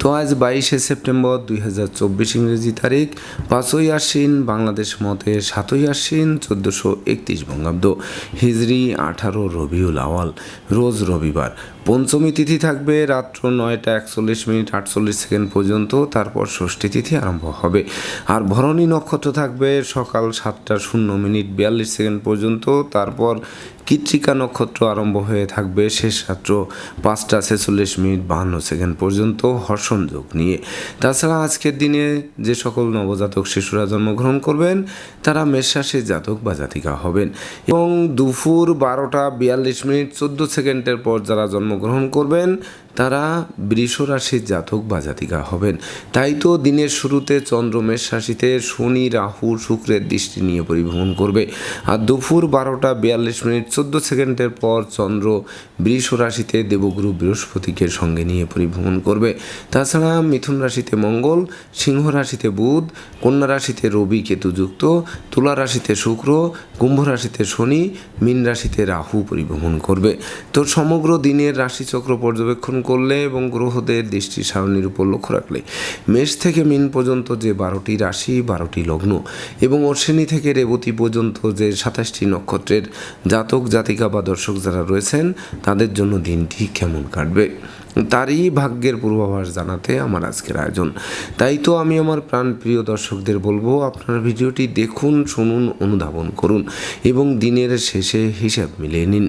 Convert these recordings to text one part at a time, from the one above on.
তো আজ বাইশে সেপ্টেম্বর দুই হাজার চব্বিশ ইংরেজি তারিখ, পাঁচই আশ্বিন বাংলাদেশ মতে সাতই আশ্বিন চোদ্দোশো একত্রিশ বঙ্গাব্দ। হিজরি আঠারো রবিউল আওয়াল, রোজ রবিবার। পঞ্চমী তিথি থাকবে রাত্র নয়টা একচল্লিশ মিনিট আটচল্লিশ সেকেন্ড পর্যন্ত, তারপর ষষ্ঠী তিথি আরম্ভ হবে। আর ভরণী নক্ষত্র থাকবে সকাল সাতটা শূন্য মিনিট বিয়াল্লিশ সেকেন্ড পর্যন্ত, তারপর কৃত্রিকা নক্ষত্র আরম্ভ হয়ে থাকবে শেষ রাত্র পাঁচটা ছেচল্লিশ মিনিট বাহান্ন সেকেন্ড পর্যন্ত। হর্ষণ যোগ নিয়ে। তাছাড়া আজকের দিনে যে সকল নবজাতক শিশুরা জন্মগ্রহণ করবেন, তারা মেষরাশির জাতক বা জাতিকা হবেন। এবং দুপুর বারোটা বিয়াল্লিশ মিনিট চোদ্দ সেকেন্ডের পর যারা জন্মগ্রহণ করবেন তারা বৃষ রাশির জাতক বা জাতিকা হবেন। তাই তো দিনের শুরুতে চন্দ্র মেষ রাশিতে শনি, রাহু, শুক্রের দৃষ্টি নিয়ে পরিভ্রমণ করবে। আর দুপুর বারোটা বিয়াল্লিশ মিনিট চোদ্দ সেকেন্ডের পর চন্দ্র বৃষ রাশিতে দেবগুরু বৃহস্পতিকে সঙ্গে নিয়ে পরিভ্রমণ করবে। তাছাড়া মিথুন রাশিতে মঙ্গল, সিংহ রাশিতে বুধ, কন্যা রাশিতে রবি কেতুযুক্ত, তুলা রাশিতে শুক্র কুম্ভ রাশিতে শনি, মীন রাশিতে রাহু পরিভ্রমণ করবে। তো সমগ্র দিনের রাশিচক্র পর্যবেক্ষণ করলে এবং গ্রহদের দৃষ্টি সারণীর উপর লক্ষ্য রাখলে মেষ থেকে মিন পর্যন্ত যে বারোটি রাশি, বারোটি লগ্ন এবং অশ্বিনী থেকে রেবতী পর্যন্ত যে সাতাশটি নক্ষত্রের জাতক, জাতিকা বা দর্শক যারা রয়েছেন, তাদের জন্য দিনটি কেমন কাটবে? তারই ভাগ্যের পূর্বাভাস জানাতে আমার আজকের আয়োজন। তাই তো আমি আমার প্রাণ প্রিয় দর্শকদের বলব, আপনার ভিডিওটি দেখুন, শুনুন, অনুধাবন করুন এবং দিনের শেষে হিসাব মিলিয়ে নিন।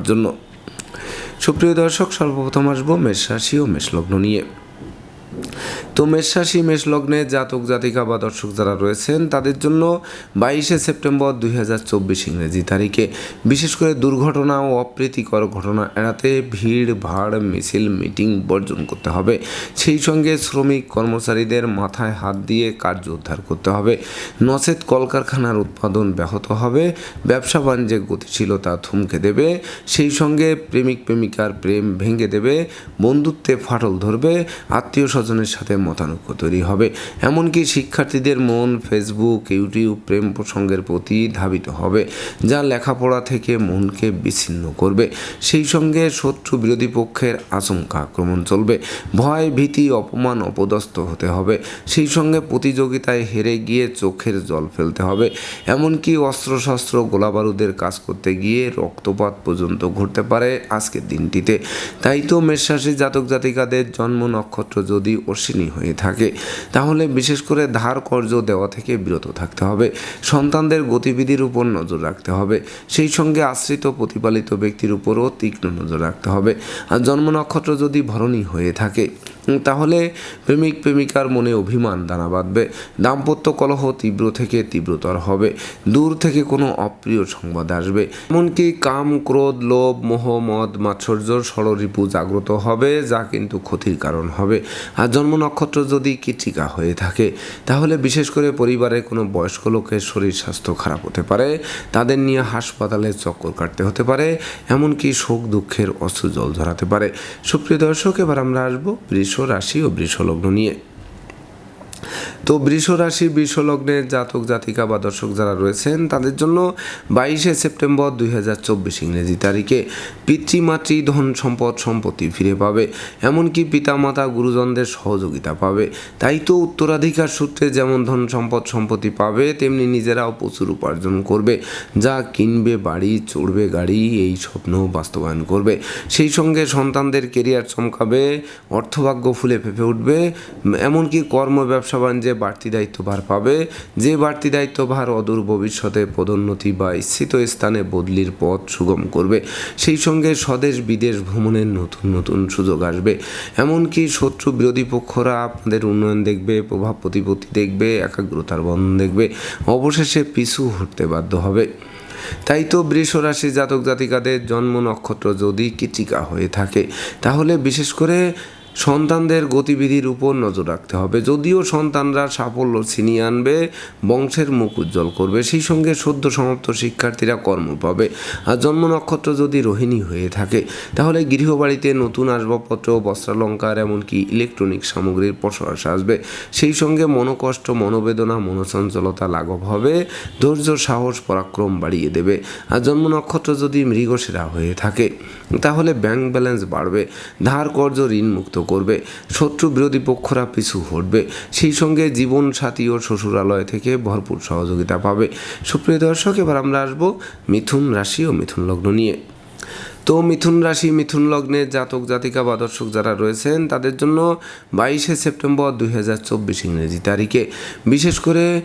জন্য। সুপ্রিয় দর্শক সর্বপ্রথম আসব মেষ রাশি ও মেষলগ্ন নিয়ে। তো মেষরাশি, মেষলগ্নে জাতক, জাতিকা বা দর্শক যারা রয়েছেন, তাদের জন্য বাইশে সেপ্টেম্বর দুই হাজার চব্বিশ ইংরেজি তারিখে বিশেষ করে দুর্ঘটনা ও অপ্রীতিকর ঘটনা এড়াতে ভিড়, ভাড়, মিছিল, মিটিং বর্জন করতে হবে। সেই সঙ্গে শ্রমিক, কর্মচারীদের মাথায় হাত দিয়ে কার্য উদ্ধার করতে হবে। নচেত কলকারখানার উৎপাদন ব্যাহত হবে। ব্যবসা বাণিজ্যে গতিশীলতা থমকে দেবে। সেই সঙ্গে প্রেমিক, প্রেমিকার প্রেম ভেঙে দেবে। বন্ধুত্বে ফাটল ধরবে। আত্মীয় স্বজনের সাথে মতানৈক্য তৈরি হবে। এমনকি শিক্ষার্থীদের মন ফেসবুক ইউটিউব প্রেম প্রসঙ্গের প্রতি ধাবিত হবে, যা লেখাপড়া থেকে মনকে বিচ্ছিন্ন করবে। সেই সঙ্গে শত্রু বিরোধী পক্ষের আশঙ্কা আক্রমণ চলবে। ভয়, ভীতি, অপমান, অপদস্থ হতে হবে। সেই সঙ্গে প্রতিযোগিতায় হেরে গিয়ে চোখের জল ফেলতে হবে। এমনকি অস্ত্রশস্ত্র, গোলাবারুদের কাজ করতে গিয়ে রক্তপাত পর্যন্ত ঘটতে পারে আজকের দিনটিতে। তাই তো মেষরাশি জাতক জাতিকাদের জন্ম নক্ষত্র যদি অশ্বিনী হয়ে থাকে। তাহলে বিশেষ করে ধার কর্য দেওয়া থেকে বিরত থাকতে হবে। সন্তানদের গতিবিধির উপর নজর রাখতে হবে। সেই সঙ্গে আশ্রিত প্রতিপালিত ব্যক্তির উপরও তীক্ষ্ণ নজর রাখতে হবে। আর জন্ম নক্ষত্র যদি ভরণী হয়ে থাকে তাহলে প্রেমিক প্রেমিকার মনে অভিমান দানা বাঁধবে। দাম্পত্য কলহ তীব্র থেকে তীব্রতর হবে। দূর থেকে কোনো অপ্রিয় সংবাদ আসবে। এমনকি কাম, ক্রোধ, লোভ, মোহ, মদ মাৎসর্য ষড়রিপু জাগ্রত হবে, যা কিন্তু ক্ষতির কারণ হবে। আর জন্ম নক্ষত্র যদি কৃতিকা হয়ে থাকে, তাহলে বিশেষ করে পরিবারের কোনো বয়স্ক লোকের শরীর স্বাস্থ্য খারাপ হতে পারে। তাদের নিয়ে হাসপাতালে চক্কর কাটতে হতে পারে। এমনকি শোক দুঃখের অশ্রু জল ধরাতে পারে। সুপ্রিয় দর্শক, এবার আমরা আসব রাশি ও বৃষলগ্ন নিয়ে। তো বৃষ রাশি, বৃষ জাতক, জাতিকা বা দর্শক যারা রয়েছেন, তাদের জন্য বাইশে সেপ্টেম্বর দুই হাজার চব্বিশ ইংরেজি তারিখে পিতৃমাতৃ ধন সম্পদ সম্পত্তি ফিরে পাবে। এমনকি পিতামাতা, গুরুজনদের সহযোগিতা পাবে। তাই তো উত্তরাধিকার সূত্রে যেমন ধন সম্পদ সম্পত্তি পাবে, তেমনি নিজেরাও প্রচুর উপার্জন করবে। যা কিনবে, বাড়ি, চড়বে, গাড়ি, এই স্বপ্ন বাস্তবায়ন করবে। সেই সঙ্গে সন্তানদের কেরিয়ার চমকাবে, অর্থভাগ্য ফুলে ফেপে উঠবে। এমনকি কর্ম ব্যবসা বাণিজ্যে বাড়তি দায়িত্বভার পাবে, যে বাড়তি দায়িত্বভার অদূর ভবিষ্যতে পদোন্নতি বা ইচ্ছিত স্থানে বদলির পথ সুগম করবে। সেই সঙ্গে স্বদেশ বিদেশ ভ্রমণের নতুন নতুন সুযোগ আসবে। এমনকি শত্রু বিরোধী পক্ষরা আপনাদের উন্নয়ন দেখবে, প্রভাব প্রতিপত্তি দেখবে, একাগ্রতার বন্ধন দেখবে, অবশেষে পিছু হটতে বাধ্য হবে। তাই তো বৃষ রাশি জাতক জাতিকাদের জন্ম নক্ষত্র যদি কৃতিকা হয়ে থাকে, তাহলে বিশেষ করে সন্তানদের গতিবিধির উপর নজর রাখতে হবে। যদিও সন্তানরা সাফল্য ছিনিয়ে আনবে, বংশের মুখ উজ্জ্বল করবে, সেই সঙ্গে সদ্য সমাপ্ত শিক্ষার্থীরা কর্ম পাবে। আর জন্ম নক্ষত্র যদি রোহিণী হয়ে থাকে, তাহলে গৃহবাড়িতে নতুন আসবাবপত্র, বস্ত্রালঙ্কার, এমনকি ইলেকট্রনিক সামগ্রীর প্রশ্বাস আসবে। সেই সঙ্গে মনোকষ্ট, মনোবেদনা, মনোচঞ্চলতা লাঘব হবে, ধৈর্য, সাহস, পরাক্রম বাড়িয়ে দেবে। আর জন্ম নক্ষত্র যদি মৃগশিরা হয়ে থাকে তাহলে ব্যাংক ব্যালেন্স বাড়বে, ধার কর্য ঋণ মুক্ত করবে, শত্রু বিরোধী পক্ষরা পিছু হটবে, সেই সঙ্গে জীবন সাথী ও শ্বশুরালয় থেকে ভরপুর সহযোগিতা পাবে। সুপ্রিয় দর্শক, এবার আমরা আসব মিথুন রাশি ও মিথুন লগ্ন নিয়ে। তো মিথুন রাশি, মিথুন লগ্নের জাতক, জাতিকা বা দর্শক যারা রয়েছেন, তাদের জন্য বাইশে সেপ্টেম্বর দুই হাজার চব্বিশ ইংরেজি তারিখে। বিশেষ করে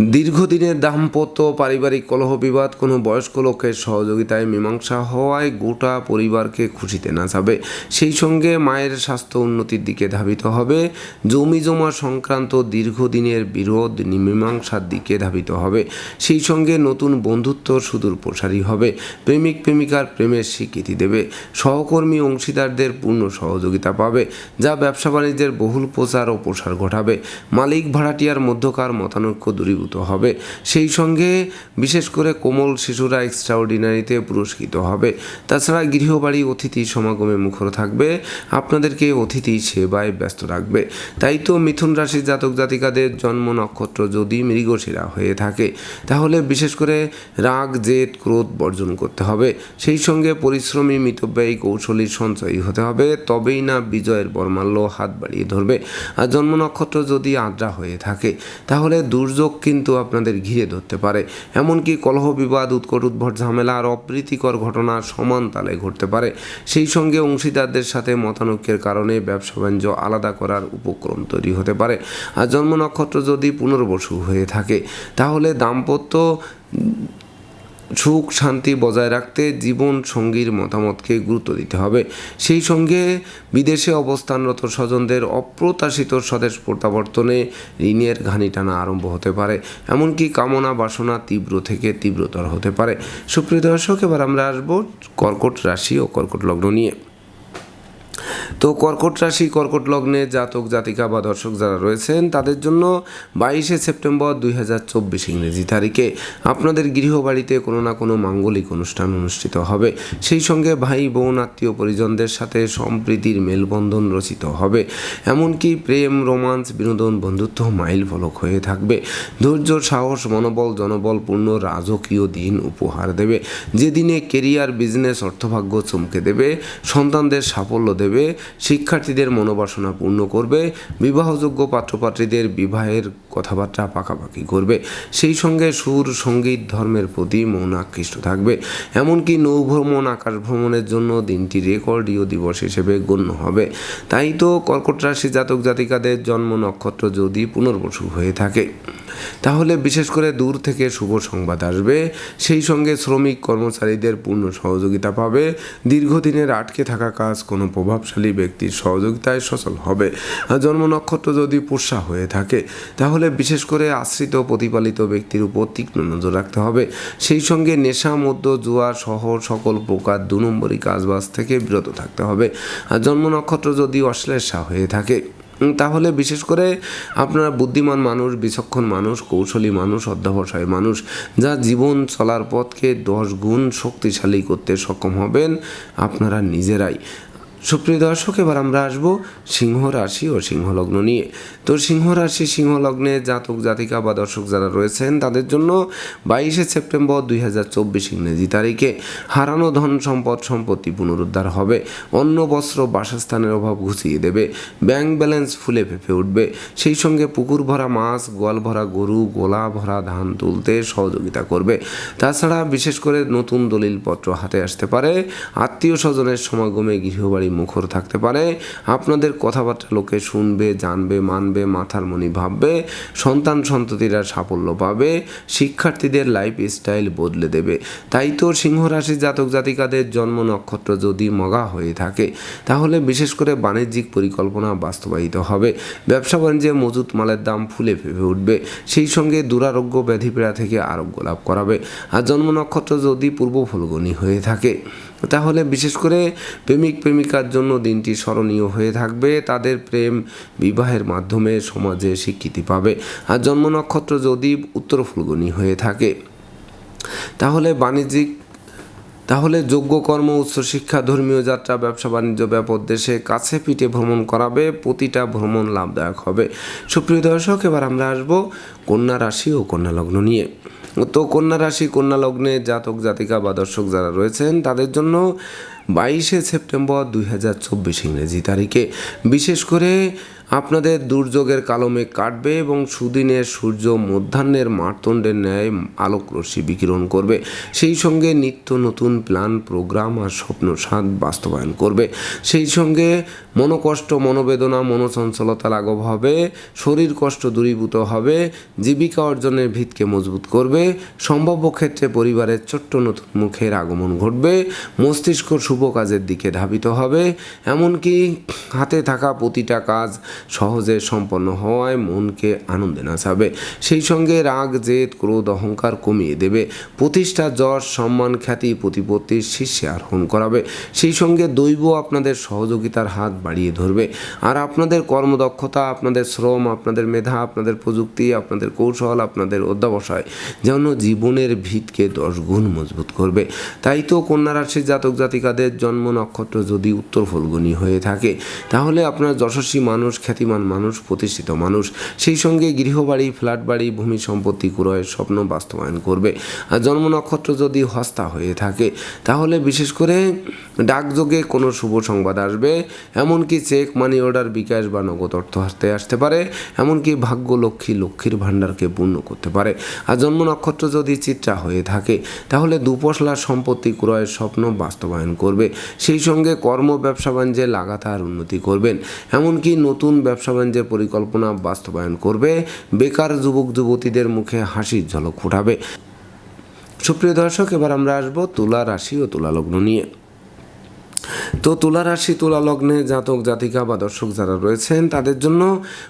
দীর্ঘদিনের দাম্পত্য পারিবারিক কলহ বিবাদ কোনো বয়স্ক লোকের সহযোগিতায় মীমাংসা হওয়ায় গোটা পরিবারকে খুশিতে নাচাবে সেই সঙ্গে মায়ের স্বাস্থ্য উন্নতির দিকে ধাবিত হবে। জমি জমা সংক্রান্ত দীর্ঘদিনের বিরোধ মীমাংসার দিকে ধাবিত হবে। সেই সঙ্গে নতুন বন্ধুত্ব সুদূর প্রসারী হবে। প্রেমিক প্রেমিকার প্রেমের স্বীকৃতি দেবে। সহকর্মী অংশীদারদের পূর্ণ সহযোগিতা পাবে, যা ব্যবসা বাণিজ্যের বহুল প্রচার ও প্রসার ঘটাবে। মালিক ভাড়াটিয়ার মধ্যকার মতানৈক্য দূরীভূত হবে। সেই সঙ্গে বিশেষ করে কোমল শিশুরা এক্সট্রাঅর্ডিনারিতে পুরস্কৃত হবে। তাছাড়া গৃহবাড়ি অতিথি সমাগমে মুখর থাকবে। আপনাদেরকে অতিথি সেবায় ব্যস্ত রাখবে। তাই তো মিথুন রাশির জাতক জাতিকাদের জন্ম নক্ষত্র যদি মৃগশিরা হয়ে থাকে, তাহলে বিশেষ করে রাগ, জেদ, ক্রোধ বর্জন করতে হবে। সেই সঙ্গে পরিশ্রমী, মিতব্যয়ী, কৌশলী সঞ্চয়ী হতে হবে। তবেই না বিজয়ের বর্মাল্য হাত বাড়িয়ে ধরবে। আর জন্ম নক্ষত্র যদি আদ্রা হয়ে থাকে, তাহলে দুর্যোগ কিন্তু আপনাদের ঘিরে ধরতে পারে। এমনকি কলহ বিবাদ, উৎকট উদ্ভট ঝামেলা আর অপ্রীতিকর ঘটনা সমান তালে ঘটতে পারে। সেই সঙ্গে অংশীদারদের সাথে মতানৈক্যের কারণে ব্যবসা বাণিজ্য আলাদা করার উপক্রম তৈরি হতে পারে। আর জন্ম নক্ষত্র যদি পুনর্বসু হয়ে থাকে, তাহলে দাম্পত্য সুখ শান্তি বজায় রাখতে জীবন সঙ্গীর মতামতকে গুরুত্ব দিতে হবে। সেই সঙ্গে বিদেশে অবস্থানরত স্বজনদের অপ্রত্যাশিত স্বদেশ প্রত্যাবর্তনে ঋণের ঘানি টানা আরম্ভ হতে পারে। এমনকি কামনা বাসনা তীব্র থেকে তীব্রতর হতে পারে। সুপ্রিয় দর্শক, এবার আমরা আসব কর্কট রাশি ও কর্কট লগ্ন নিয়ে। তো কর্কট রাশি, কর্কট লগ্নে জাতক, জাতিকা বা দর্শক যারা রয়েছেন, তাদের জন্য বাইশে সেপ্টেম্বর দুই হাজার চব্বিশ ইংরেজি তারিখে আপনাদের গৃহবাড়িতে কোনো না কোনো মাঙ্গলিক অনুষ্ঠান অনুষ্ঠিত হবে। সেই সঙ্গে ভাই, বোন, আত্মীয় পরিজনদের সাথে সম্প্রীতির মেলবন্ধন রচিত হবে। এমনকি প্রেম, রোমান্স, বিনোদন, বন্ধুত্ব মাইল ফলক হয়ে থাকবে। ধৈর্য, সাহস, মনোবল, জনবলপূর্ণ রাজকীয় দিন উপহার দেবে। যেদিনে কেরিয়ার, বিজনেস, অর্থভাগ্য চমকে দেবে। সন্তানদের সাফল্য দেবে। শিক্ষার্থীদের মনোবাসনা পূর্ণ করবে, বিবাহযোগ্য পাত্রপাত্রীদের বিবাহের কথাবার্তা পাকাপাকি করবে। সেই সঙ্গে সুর, সংগীত, ধর্মের প্রতি মন আকৃষ্ট থাকবে। এমনকি নৌভ্রমণ আকাশ ভ্রমণের জন্য দিনটি রেকর্ডীয় দিবস হিসেবে গণ্য হবে। তাই তো কর্কট রাশি জাতক জাতিকাদের জন্ম নক্ষত্র যদি পুনর্বসু হয়ে থাকে। তাহলে বিশেষ করে দূর থেকে শুভ সংবাদ আসবে। সেই সঙ্গে শ্রমিক কর্মচারীদের পূর্ণ সহযোগিতা পাবে। দীর্ঘদিনের আটকে থাকা কাজ কোনো প্রভাবশালী ব্যক্তির সহযোগিতায় সচল হবে। জন্ম নক্ষত্র যদি পোষা হয়ে থাকে, তাহলে বিশেষ করে আশ্রিত প্রতিপালিত ব্যক্তির উপর তীক্ষ্ণ নজর রাখতে হবে। সেই সঙ্গে নেশা মধ্য জুয়া সহ সকল প্রকার দু নম্বরী কাজবাজ থেকে বিরত থাকতে হবে। জন্ম নক্ষত্র যদি অশ্লেষা হয়ে থাকে তাহলে বিশেষ করে আপনারা বুদ্ধিমান মানুষ, বিচক্ষণ মানুষ, কৌশলী মানুষ, অধ্যবসায়ী মানুষ, যা জীবন চলার পথকে দশ গুণ শক্তিশালী করতে সক্ষম হবেন আপনারা নিজেরাই। সুপ্রিয় দর্শক, এবার আমরা আসব সিংহ রাশি ও সিংহ লগ্ন নিয়ে। তো সিংহ রাশি সিংহ লগ্নে জাতক, জাতিকা বা দর্শক যারা রয়েছেন, তাদের জন্য বাইশে সেপ্টেম্বর দুই হাজার চব্বিশ ইংরেজি তারিখে হারানো ধন সম্পদ সম্পত্তি পুনরুদ্ধার হবে। অন্য বস্ত্র, বাসস্থানের অভাব ঘুচিয়ে দেবে। ব্যাংক ব্যালেন্স ফুলে ফেঁপে উঠবে। সেই সঙ্গে পুকুর ভরা মাছ, গোয়াল ভরা গরু, গোলা ভরা ধান তুলতে সহযোগিতা করবে। তাছাড়া বিশেষ করে নতুন দলিলপত্র হাতে আসতে পারে। আত্মীয় স্বজনের সমাগমে গৃহবাড়ি মুখর থাকতে পারে। আপনাদের কথাবার্তা লোকে শুনবে, জানবে, মানবে, মাথার মনি ভাববে, সন্তান সন্ততিরা সাফল্য পাবে, শিক্ষার্থীদের লাইফ স্টাইল বদলে দেবে। তাই তো সিংহ রাশি জাতক জাতিকাদের জন্ম নক্ষত্র যদি মগা হয়ে থাকে, তাহলে বিশেষ করে বাণিজ্যিক পরিকল্পনা বাস্তবায়িত হবে। ব্যবসা বাণিজ্যে মজুত মালের দাম ফুলে ফেপে উঠবে। সেই সঙ্গে দুরারোগ্য ব্যাধিপীড়া থেকে আরোগ্য লাভ করাবে। আর জন্ম নক্ষত্র যদি পূর্ব ফলগুনি হয়ে থাকে তাহলে বিশেষ করে প্রেমিক প্রেমিকার জন্য দিনটি স্মরণীয় হয়ে থাকবে। তাদের প্রেম বিবাহের মাধ্যমে সমাজে স্বীকৃতি পাবে। আর জন্ম নক্ষত্র যদি উত্তর ফুলগুনি হয়ে থাকে, তাহলে বাণিজ্যিক তাহলে যোগ্য কর্ম উচ্চশিক্ষা ধর্মীয় যাত্রা, ব্যবসা, বাণিজ্য, ব্যাপক দেশে কাছে পিঠে ভ্রমণ করাবে, প্রতিটা ভ্রমণ লাভদায়ক হবে। সুপ্রিয় দর্শক, এবার আমরা আসব কন্যা রাশি ও কন্যা লগ্ন নিয়ে। তো কন্যা রাশি, কন্যা লগ্নে জাতক, জাতিকা বা দর্শক যারা রয়েছেন, তাদের জন্য বাইশে সেপ্টেম্বর দুই হাজার চব্বিশ ইংরেজি তারিখে। বিশেষ করে আপনাদের দুর্যোগের কালো মেঘ কাটবে এবং সুদিনের সূর্য মধ্যাহ্নের মারতণ্ডের ন্যায় আলোক রশ্মি বিকিরণ করবে। সেই সঙ্গে নিত্য নতুন প্ল্যান, প্রোগ্রাম আর স্বপ্ন স্বাদ বাস্তবায়ন করবে। সেই সঙ্গে মনোকষ্ট, মনোবেদনা, মনোচঞ্চলতা লাঘব হবে, শরীর কষ্ট দূরীভূত হবে, জীবিকা অর্জনের ভিতকে মজবুত করবে, সম্ভাব্য ক্ষেত্রে পরিবারের ছোট্ট নতুন মুখের আগমন ঘটবে, মস্তিষ্ক শুভ কাজের দিকে ধাবিত হবে, এমনকি হাতে থাকা প্রতিটা কাজ সহজে সম্পন্ন হওয়ায় মনকে আনন্দে নাচাবে সেই সঙ্গে রাগ, জেদ, ক্রোধ, অহংকার কমিয়ে দেবে। প্রতিষ্ঠা, যশ, সম্মান, খ্যাতি, প্রতিপত্তির শীর্ষে আরোহণ করাবে। সেই সঙ্গে দৈব আপনাদের সহযোগিতার হাত বাড়িয়ে ধরবে। আর আপনাদের কর্মদক্ষতা, আপনাদের শ্রম, আপনাদের মেধা, আপনাদের প্রযুক্তি, আপনাদের কৌশল, আপনাদের অধ্যাবসায় যেন জীবনের ভিতকে দশ গুণ মজবুত করবে। তাই তো কন্যা রাশির জাতক জাতিকাদের জন্ম নক্ষত্র যদি উত্তর ফলগুনি হয়ে থাকে, তাহলে আপনার যশস্বী মানুষ খ্যাতিমান মানুষ, প্রতিষ্ঠিত মানুষ। সেই সঙ্গে গৃহবাড়ি ফ্ল্যাট বাড়ি ভূমি সম্পত্তি ক্রয়ের স্বপ্ন বাস্তবায়ন করবে। আর জন্ম নক্ষত্র যদি হস্তা হয়ে থাকে, তাহলে বিশেষ করে ডাকযোগে কোনো শুভ সংবাদ আসবে। এমনকি চেক মানি অর্ডার বিকাশ বা নগদ অর্থ হাতে আসতে পারে। এমনকি ভাগ্য লক্ষ্মী লক্ষ্মীর ভাণ্ডারকে পূর্ণ করতে পারে। আর জন্ম নক্ষত্র যদি চিত্রা হয়ে থাকে, তাহলে দুপশলার সম্পত্তি ক্রয়ের স্বপ্ন বাস্তবায়ন করবে। সেই সঙ্গে কর্ম, ব্যবসা বাণিজ্যে লাগাতার উন্নতি করবেন। এমনকি নতুন ব্যবসা বাণিজ্যের পরিকল্পনা বাস্তবায়ন করবে, বেকার যুবক যুবতীদের মুখে হাসির ঝলক ফুটাবে। সুপ্রিয় দর্শক, এবার আমরা আসব তুলা রাশি ও তুলা লগ্ন নিয়ে। তো তুলা রাশি তুলা লগ্নে জাতক, জাতিকা বা দর্শক যারা রয়েছেন, তাদের জন্য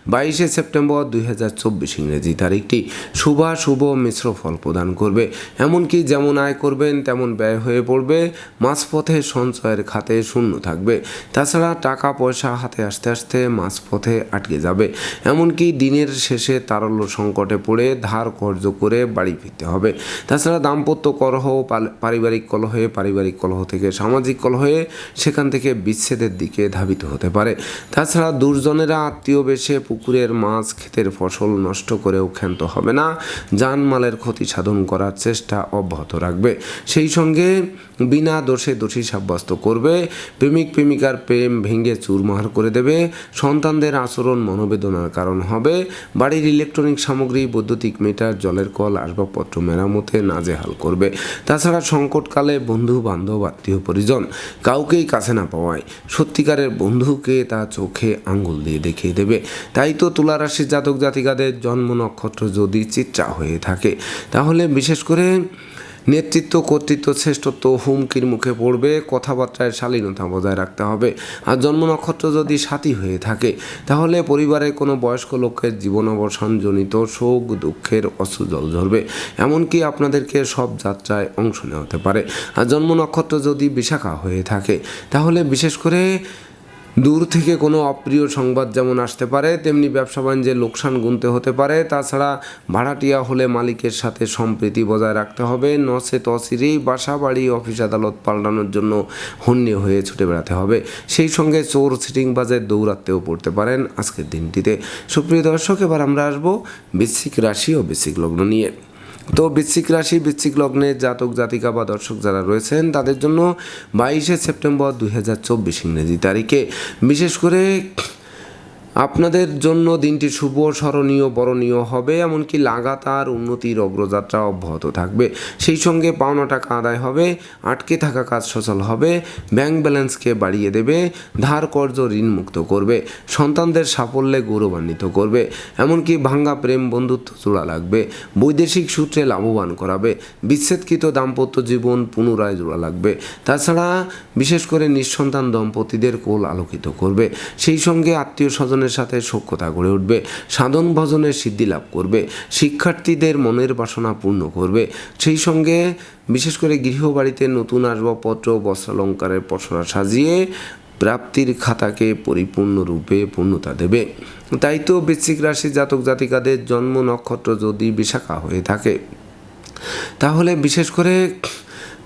বাইশে সেপ্টেম্বর দুই হাজার চব্বিশ ইংরেজি তারিখটি শুভ শুভ মিশ্র ফল প্রদান করবে। এমনকি যেমন আয় করবেন, তেমন ব্যয় হয়ে পড়বে। মাঝপথে সঞ্চয়ের খাতে শূন্য থাকবে। তাছাড়া টাকা, পয়সা হাতে আসতে আসতে মাঝপথে আটকে যাবে। এমনকি দিনের শেষে তারল্য সংকটে পড়ে ধার কর্য করে বাড়ি ফিরতে হবে। তাছাড়া দাম্পত্য কলহ পারিবারিক কলহে, পারিবারিক কলহ থেকে সামাজিক কলহে সেখান থেকে বিচ্ছেদের দিকে ধাবিত হতে পারে। তাছাড়া দুর্জনেরা আত্মীয় বেশে পুকুরের মাছ, ক্ষেতের ফসল নষ্ট করেও ক্ষান্ত হবে না। জানমালের ক্ষতি সাধন করার চেষ্টা অব্যাহত রাখবে। সেই সঙ্গে বিনা দোষে দোষী সাব্যস্ত করবে। প্রেমিক, প্রেমিকার প্রেম ভেঙে চুরমার করে দেবে। সন্তানদের আচরণ মনোবেদনার কারণ হবে। বাড়ির ইলেকট্রনিক সামগ্রী, বৈদ্যুতিক মিটার, জলের কল, আসবাবপত্র মেরামতে নাজেহাল করবে। তাছাড়া সংকটকালে বন্ধু বান্ধব আত্মীয়, পরিজন কাউকেই কাছে না পাওয়ায় সত্যিকারের বন্ধুকে তা চোখে আঙ্গুল দিয়ে দেখিয়ে দেবে। তাই তো তুলা রাশির জাতক জাতিকাদের জন্ম নক্ষত্র যদি চিত্রা হয়ে থাকে, তাহলে বিশেষ করে নেতৃত্ব, কর্তৃত্ব, শ্রেষ্ঠত্ব হুমকির মুখে পড়বে। কথাবার্তায় শালীনতা বজায় রাখতে হবে। আর জন্ম নক্ষত্র যদি সাথী হয়ে থাকে, তাহলে পরিবারের কোনো বয়স্ক লোকের জীবন অবসানজনিত শোক, দুঃখের অশ্রু জল ঝরবে। এমনকি আপনাদেরকে সব যাত্রায় অংশ নেওয়া হতে পারে। আর জন্ম নক্ষত্র যদি বিশাখা হয়ে থাকে, তাহলে বিশেষ করে দূর থেকে কোনো অপ্রিয় সংবাদ যেমন আসতে পারে, তেমনি ব্যবসা বাণিজ্যে লোকসান গুনতে হতে পারে। তাছাড়া ভাড়াটিয়া হলে মালিকের সাথে সম্প্রীতি বজায় রাখতে হবে। নসে তসিরেই বাসা বাড়ি অফিস আদালত পাল্টানোর জন্য হন্যে হয়ে ছুটে বেড়াতে হবে। সেই সঙ্গে চোর সিটিং বাজে দৌড়াতেও পড়তে পারেন আজকের দিনটিতে। সুপ্রিয় দর্শক, এবার আমরা আসব বৃশ্চিক রাশি ও বৃশ্চিক লগ্ন নিয়ে। তো বৃশ্চিক রাশি, বৃশ্চিক লগ্নে জাতক, জাতিকা বা দর্শক যারা রয়েছেন, তাদের জন্য বাইশে সেপ্টেম্বর দুই হাজার চব্বিশ ইংরেজি তারিখে। বিশেষ করে আপনাদের জন্য দিনটি শুভ, স্মরণীয়, বরণীয় হবে, এমনকি লাগাতার উন্নতির অগ্রযাত্রা অব্যাহত থাকবে। সেই সঙ্গে পাওনা টাকা আদায় হবে, আটকে থাকা কাজ সচল হবে, ব্যাংক ব্যালেন্সকে বাড়িয়ে দেবে, ধার কর্য ঋণ মুক্ত করবে, সন্তানদের সাফল্যে গৌরবান্বিত করবে, এমনকি ভাঙ্গা প্রেম বন্ধুত্ব জোড়া লাগবে, বৈদেশিক সূত্রে লাভবান করাবে, বিচ্ছেদকৃত দাম্পত্য জীবন পুনরায় জোড়া লাগবে। তাছাড়া বিশেষ করে নিঃসন্তান দম্পতিদের কোল আলোকিত করবে। সেই সঙ্গে আত্মীয় স্বজনের সাথে সখ্যতা গড়ে উঠবে, সাধন ভজনের সিদ্ধি লাভ করবে, শিক্ষার্থীদের মনের বাসনা পূর্ণ করবে। সেই সঙ্গে বিশেষ করে গৃহবাড়িতে নতুন আসবাবপত্র, বস্ত্রালঙ্কারের পসরা সাজিয়ে প্রাপ্তির খাতাকে পরিপূর্ণরূপে পূর্ণতা দেবে। তাই তো বৃশ্চিক রাশি জাতক জাতিকাদের জন্ম নক্ষত্র যদি বিশাখা হয়ে থাকে, তাহলে বিশেষ করে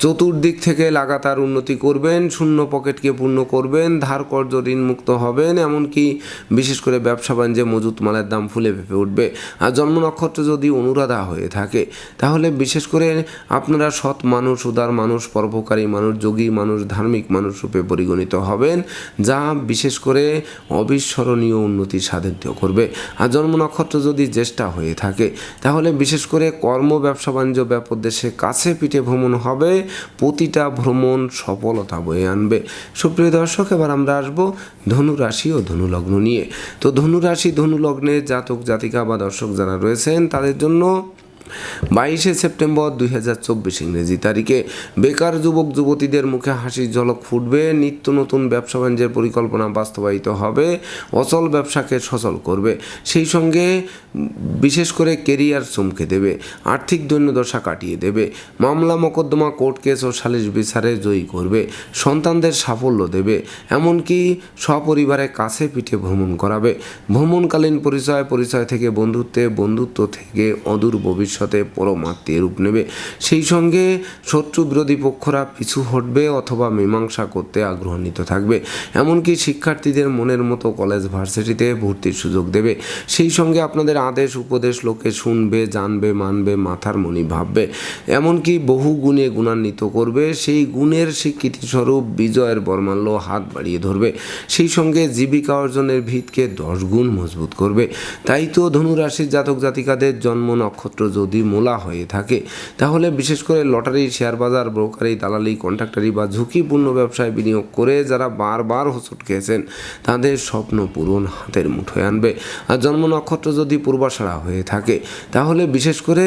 চতুর্দিক থেকে লাগাতার উন্নতি করবেন, শূন্য পকেটকে পূর্ণ করবেন, ধার কর্য ঋণ মুক্ত হবেন, এমনকি বিশেষ করে ব্যবসা বাণিজ্যে মজুত মালের দাম ফুলে ফেপে উঠবে। আর জন্ম নক্ষত্র যদি অনুরাধা হয়ে থাকে, তাহলে বিশেষ করে আপনারা সৎ মানুষ, উদার মানুষ, পরোপকারী মানুষ, যোগী মানুষ, ধার্মিক মানুষ রূপে পরিগণিত হবেন, যা বিশেষ করে অবিস্মরণীয় উন্নতি সাধিত করবে। আর জন্ম নক্ষত্র যদি জ্যেষ্ঠা হয়ে থাকে, তাহলে বিশেষ করে কর্ম, ব্যবসা বাণিজ্য ব্যাপদেশে কাছে পিঠে ভ্রমণ হবে প্রতিটা ভ্রমণ সফলতা বয়ে আনবে। সুপ্রিয় দর্শক, এবার আমরা আসব ধনু রাশি ও ধনু লগ্ন নিয়ে। তো ধনু রাশি ধনু লগ্নের জাতক, জাতিকা বা দর্শক যারা রয়েছেন, তাদের জন্য বাইশে সেপ্টেম্বর দুই হাজার চব্বিশ ইংরেজি তারিখে বেকার যুবক, যুবতীদের মুখে হাসির ঝলক ফুটবে, নিত্য নতুন ব্যবসা বাণিজ্যের পরিকল্পনা বাস্তবায়িত হবে, অচল ব্যবসাকে সচল করবে, সেই সঙ্গে বিশেষ করে কেরিয়ার চমকে দেবে, আর্থিক দৈন্যদশা কাটিয়ে দেবে, মামলা মোকদ্দমা কোর্ট কেস ও সালিশ বিচারে জয়ী করবে, সন্তানদের সাফল্য দেবে, এমনকি সপরিবারে কাছে পিঠে ভ্রমণ করাবে, ভ্রমণকালীন পরিচয় পরিচয় থেকে বন্ধুত্বে, বন্ধুত্ব থেকে অদূর ভবিষ্যতে পরমাত্মীয় রূপ নেবে। সেই সঙ্গে শত্রু বিরোধী পক্ষরা পিছু হটবে অথবা মীমাংসা করতে আগ্রহান্বিত থাকবে। এমনকি শিক্ষার্থীদের মনের মতো কলেজ ভার্সিটিতে ভর্তির সুযোগ দেবে। সেই সঙ্গে আপনাদের আদেশ, উপদেশ, লোকে শুনবে, জানবে, মানবে, মাথার মনি ভাববে। এমনকি বহু গুণে গুণান্বিত করবে। সেই গুণের স্বীকৃতিস্বরূপ বিজয়ের বর্মাল্য হাত বাড়িয়ে ধরবে। সেই সঙ্গে জীবিকা অর্জনের ভিতকে দশ গুণ মজবুত করবে। তাই তো ধনুরাশির জাতক জাতিকাদের জন্ম নক্ষত্র যদি মোলা হয়ে থাকে, তাহলে বিশেষ করে লটারি, শেয়ার বাজার ব্রোকারি দালালি, কন্ট্রাক্টারি বা ঝুঁকিপূর্ণ ব্যবসায় বিনিয়োগ করে যারা বারবার হোঁচট খেয়েছেন, তাদের স্বপ্ন পূরণ হাতের মুঠোয় আনবে। আর জন্ম নক্ষত্র যদি পূর্বাশাড়া হয়ে থাকে, তাহলে বিশেষ করে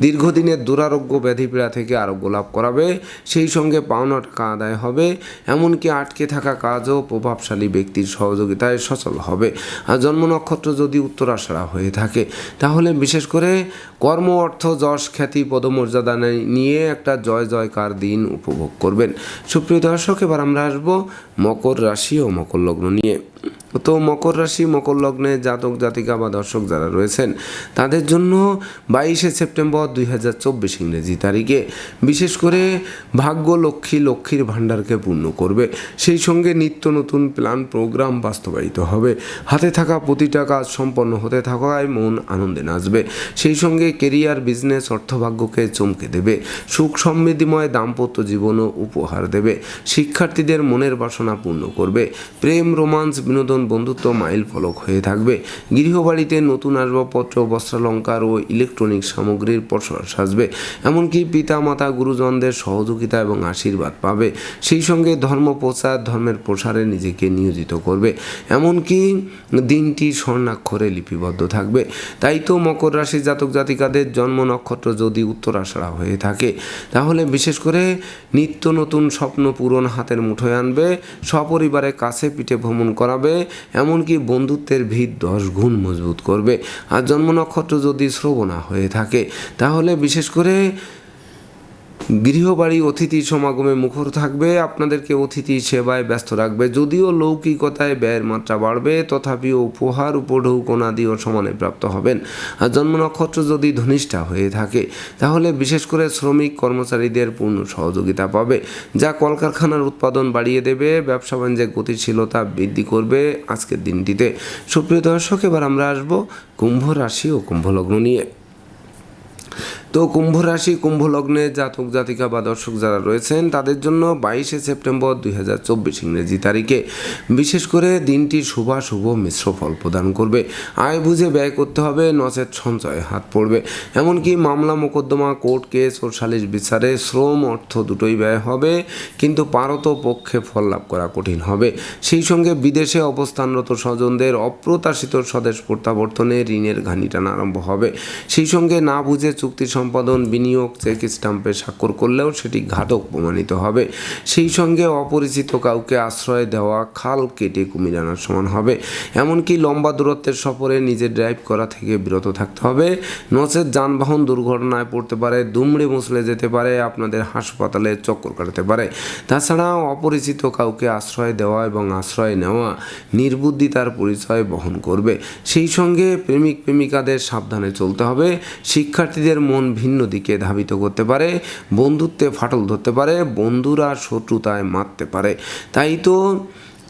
দীর্ঘদিনের দুরারোগ্য ব্যাধিপীড়া থেকে আরোগ্য লাভ করাবে, সেই সঙ্গে পাওনা টাকা আদায় হবে, এমনকি আটকে থাকা কাজও প্রভাবশালী ব্যক্তির সহযোগিতায় সচল হবে। আর জন্ম নক্ষত্র যদি উত্তরাশাড়া হয়ে থাকে, তাহলে বিশেষ করে কর্ম, অর্থ, যশ, খ্যাতি, পদমর্যাদা নিয়ে একটা জয় জয়কার দিন উপভোগ করবেন। সুপ্রিয় দর্শক, এবার আমরা আসব মকর রাশি ও মকর লগ্ন নিয়ে। তো মকর রাশি, মকর লগ্নে জাতক, জাতিকা বা দর্শক যারা রয়েছেন, তাদের জন্য বাইশে সেপ্টেম্বর দুই হাজার চব্বিশ ইংরেজি তারিখে বিশেষ করে ভাগ্য লক্ষ্মী, লক্ষ্মীর ভাণ্ডারকে পূর্ণ করবে। সেই সঙ্গে নিত্য নতুন প্ল্যান, প্রোগ্রাম বাস্তবায়িত হবে। হাতে থাকা প্রতিটা কাজ সম্পন্ন হতে থাকায় মন আনন্দে নাচবে। সেই সঙ্গে কেরিয়ার, বিজনেস, অর্থভাগ্যকে চমকে দেবে। সুখ সমৃদ্ধিময় দাম্পত্য জীবনও উপহার দেবে। শিক্ষার্থীদের মনের বাসনা পূর্ণ করবে। প্রেম, রোমান্স বিনোদন, বন্ধুত্ব, মাইল ফলক হয়ে থাকবে। গৃহবাড়িতে নতুন আসবাবপত্র, বস্ত্রালঙ্কার ও ইলেকট্রনিক সামগ্রীর প্রসার সাজবে। এমনকি পিতা মাতা গুরুজনদের সহযোগিতা এবং আশীর্বাদ পাবে। সেই সঙ্গে ধর্ম প্রচার, ধর্মের প্রসারে নিজেকে নিয়োজিত করবে। এমনকি দিনটি স্বর্ণাক্ষরে লিপিবদ্ধ থাকবে। তাই তো মকর রাশি জাতক জাতিকাদের জন্ম নক্ষত্র যদি উত্তরাষাঢ়া হয়ে থাকে, তাহলে বিশেষ করে নিত্য নতুন স্বপ্ন পূরণ হাতের মুঠোয় আনবে। সপরিবারে কাছে পিঠে ভ্রমণ করাবে এমনকি বন্ধুত্বের ভিত দশ গুণ মজবুত করবে। আর জন্ম নক্ষত্র যদি শ্রবণা হয়ে থাকে, তাহলে বিশেষ করে গৃহবাড়ি অতিথি সমাগমে মুখর থাকবে, আপনাদেরকে অতিথি সেবায় ব্যস্ত রাখবে। যদিও লৌকিকতায় ব্যয়ের মাত্রা বাড়বে, তথাপিও উপহার উপঢৌকনাদিও সমানে প্রাপ্ত হবেন। আর জন্ম নক্ষত্র যদি ধনিষ্ঠা হয়ে থাকে, তাহলে বিশেষ করে শ্রমিক কর্মচারীদের পূর্ণ সহযোগিতা পাবে, যা কলকারখানার উৎপাদন বাড়িয়ে দেবে, ব্যবসা বাণিজ্যের গতিশীলতা বৃদ্ধি করবে আজকের দিনটিতে। সুপ্রিয় দর্শক, এবার আমরা আসব কুম্ভ রাশি ও কুম্ভ লগ্ন নিয়ে। তো কুম্ভ রাশি, কুম্ভ লগ্নে জাতক, জাতিকা বা দর্শক যারা রয়েছেন, তাদের জন্য বাইশে সেপ্টেম্বর দুই হাজার চব্বিশ ইংরেজি তারিখে বিশেষ করে দিনটি শুভাশুভ মিশ্র ফল প্রদান করবে। আয় বুঝে ব্যয় করতে হবে নচেত সঞ্চয়ে হাত পড়বে। এমনকি মামলা, মোকদ্দমা, কোর্ট কেস ও সালিশ বিচারে শ্রম, অর্থ দুটোই ব্যয় হবে, কিন্তু পারত পক্ষে ফল লাভ করা কঠিন হবে। সেই সঙ্গে বিদেশে অবস্থানরত স্বজনদের অপ্রত্যাশিত স্বদেশ প্রত্যাবর্তনে ঋণের ঘানি টানা আরম্ভ হবে। সেই সঙ্গে না বুঝে চুক্তি সম্পাদন, বিনিয়োগ, চেক স্টাম্পে স্বাক্ষর করলেও সেটি ঘাতক প্রমাণিত হবে। সেই সঙ্গে অপরিচিত কাউকে আশ্রয় দেওয়া, খাল কেটে কুমির আনার সমান হবে। এমনকি লম্বা দূরত্বের সফরে নিজে ড্রাইভ করা থেকে বিরত থাকতে হবে। নচেত যানবাহন দুর্ঘটনায় পড়তে পারে, দুমড়ে মুসলে যেতে পারে, আপনাদের হাসপাতালে চক্কর কাটাতে পারে। তাছাড়া অপরিচিত কাউকে আশ্রয় দেওয়া এবং আশ্রয় নেওয়া নির্বুদ্ধিতার পরিচয় বহন করবে। সেই সঙ্গে প্রেমিক প্রেমিকাদের সাবধানে চলতে হবে। শিক্ষার্থীদের মন ভিন্ন দিকে ধাবিত করতে পারে, বন্ধুত্বে ফাটল ধরতে পারে, বন্ধুরা শত্রুতায় মারতে পারে। তাই তো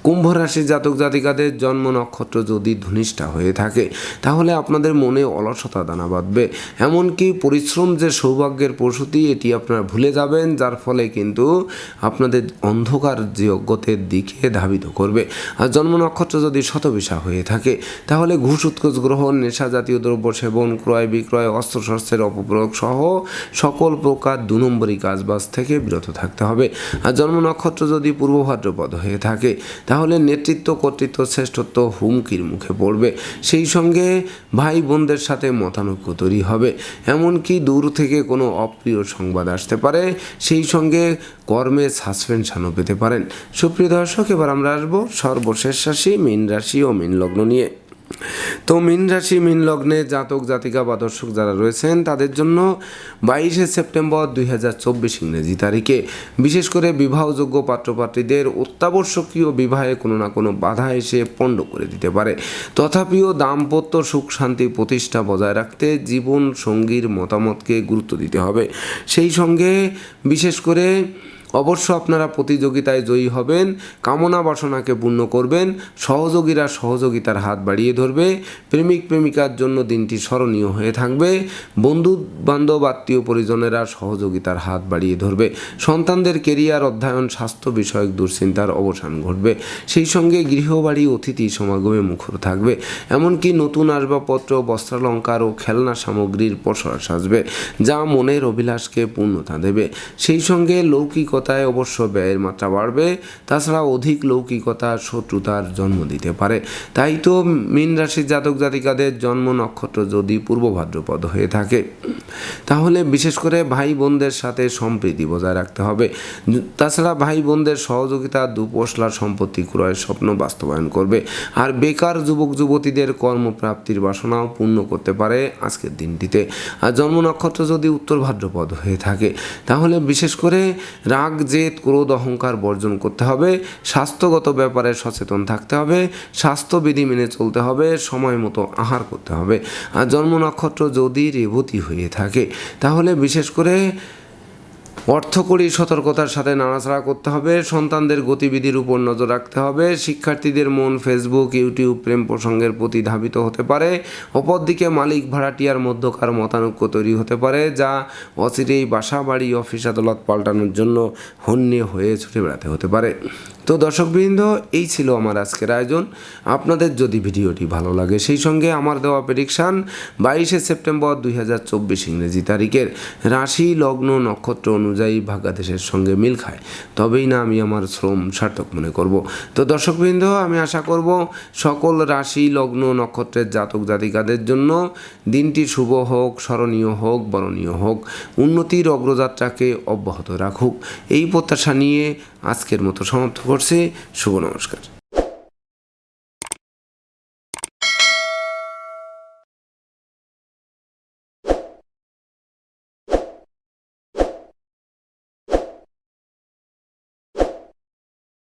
কুম্ভ রাশির জাতক জাতিকাদের জন্ম নক্ষত্র যদি ধনিষ্ঠা হয়ে থাকে, তাহলে আপনাদের মনে অলসতা দানা বাঁধবে। এমনকি পরিশ্রম যে সৌভাগ্যের প্রসূতি, এটি আপনারা ভুলে যাবেন, যার ফলে কিন্তু আপনাদের অন্ধকার যোগ্যতের দিকে ধাবিত করবে। আর জন্ম নক্ষত্র যদি শতবিশা হয়ে থাকে, তাহলে ঘুষ, উৎকোচ, গ্রহণ, নেশা জাতীয় দ্রব্য সেবন, ক্রয় বিক্রয় অস্ত্রশস্ত্রের অপপ্রয়োগ সহ সকল প্রকার দু নম্বরী কাজবাজ থেকে বিরত থাকতে হবে। আর জন্ম নক্ষত্র যদি পূর্ব ভাদ্রপদ হয়ে থাকে, তাহলে নেতৃত্ব কর্তৃত্ব শ্রেষ্ঠত্ব হুমকির মুখে পড়বে। সেই সঙ্গে ভাই বোনদের সাথে মতানৈক্য তৈরি হবে। এমনকি দূর থেকে কোনো অপ্রিয় সংবাদ আসতে পারে, সেই সঙ্গে কর্মে সাসপেনশনও পেতে পারেন। সুপ্রিয় দর্শক, এবার আমরা আসব সর্বশেষ রাশি, মীন রাশি ও মীন লগ্ন নিয়ে। তো মীন রাশি, মীন লগ্নে জাতক, জাতিকা বা দর্শক যারা রয়েছেন, তাদের জন্য বাইশে সেপ্টেম্বর দুই হাজার চব্বিশ ইংরেজি তারিখে। বিশেষ করে বিবাহযোগ্য পাত্রপাত্রীদের অত্যাবশ্যকীয় বিবাহে কোনো না কোনো বাধা এসে পণ্ড করে দিতে পারে। তথাপিও দাম্পত্য সুখ শান্তি প্রতিষ্ঠা বজায় রাখতে জীবন সঙ্গীর মতামতকে গুরুত্ব দিতে হবে। সেই সঙ্গে বিশেষ করে অবশ্য আপনারা প্রতিযোগিতায় জয়ী হবেন, কামনা বাসনাকে পূর্ণ করবেন, সহযোগীরা সহযোগিতার হাত বাড়িয়ে ধরবে, প্রেমিক প্রেমিকার জন্য দিনটি স্মরণীয় হয়ে থাকবে বন্ধু বান্ধব আত্মীয় পরিজনেরা সহযোগিতার হাত বাড়িয়ে ধরবে, সন্তানদের কেরিয়ার, অধ্যয়ন, স্বাস্থ্য বিষয়ক দুশ্চিন্তার অবসান ঘটবে, সেই সঙ্গে গৃহবাড়ি, অতিথি সমাগমে মুখর থাকবে, এমনকি নতুন আসবাবপত্র, বস্ত্রালঙ্কার ও খেলনা সামগ্রীর পসরা সাজবে, যা মনের অভিলাষকে পূর্ণতা দেবে, সেই সঙ্গে লৌকিকতায় অবশ্য ব্যয়ের মাত্রা বাড়বে তাছাড়া অধিক লৌকিকতা শত্রুতার জন্ম দিতে পারে। তাই তো মীন রাশির জাতক জাতিকাদের জন্ম নক্ষত্র যদি পূর্ব ভাদ্রপদ হয়ে থাকে, তাহলে বিশেষ করে ভাই বোনদের সাথে সম্প্রীতি বজায় রাখতে হবে। তাছাড়া ভাই বোনদের সহযোগিতা দুপোষলার সম্পত্তি ক্রয়ের স্বপ্ন বাস্তবায়ন করবে, আর বেকার যুবক যুবতীদের কর্মপ্রাপ্তির বাসনাও পূর্ণ করতে পারে আজকের দিনটিতে। আর জন্ম নক্ষত্র যদি উত্তর ভাদ্রপদ হয়ে থাকে, তাহলে বিশেষ করে রাগ জেদ ক্রোধ, অহংকার বর্জন করতে হবে, স্বাস্থ্যগত ব্যাপারে সচেতন থাকতে হবে, স্বাস্থ্যবিধি মেনে চলতে হবে, সময় মতো আহার করতে হবে। আর জন্ম নক্ষত্র যদি রেবতী হয়ে থাকে, তাহলে বিশেষ করে অর্থকরী সতর্কতার সাথে নাড়াচাড়া করতে হবে, সন্তানদের গতিবিধির উপর নজর রাখতে হবে, শিক্ষার্থীদের মন ফেসবুক ইউটিউব প্রেম প্রসঙ্গের প্রতি ধাবিত হতে পারে, অপরদিকে মালিক ভাড়াটিয়ার মধ্যকার মতানৈক্য তৈরি হতে পারে, যা অচিরেই বাসা বাড়ি অফিস আদালত পাল্টানোর জন্য হন্যে হয়ে ছুটে বেড়াতে হতে পারে। তো দর্শকবৃন্দ, এই ছিল আমার আজকের আয়োজন। আপনাদের যদি ভিডিওটি ভালো লাগে, সেই সঙ্গে আমার দেওয়া প্রেডিকশান বাইশে সেপ্টেম্বর দুই হাজার চব্বিশ ইংরেজি তারিখের রাশি, লগ্ন, নক্ষত্র অনুযায়ী ভাগ্যাদেশের সঙ্গে মিল খায়। তবেই না আমি আমার শ্রম সার্থক মনে করব। তো দর্শকবৃন্দ, আমি আশা করব সকল রাশি, লগ্ন, নক্ষত্রের জাতক জাতিকাদের জন্য দিনটি শুভ হোক, স্মরণীয় হোক, বরণীয় হোক। উন্নতির অগ্রযাত্রাকে অব্যাহত রাখুক। এই প্রত্যাশা নিয়ে আজকের মতো সমাপ্ত করছি। শুভ নমস্কার।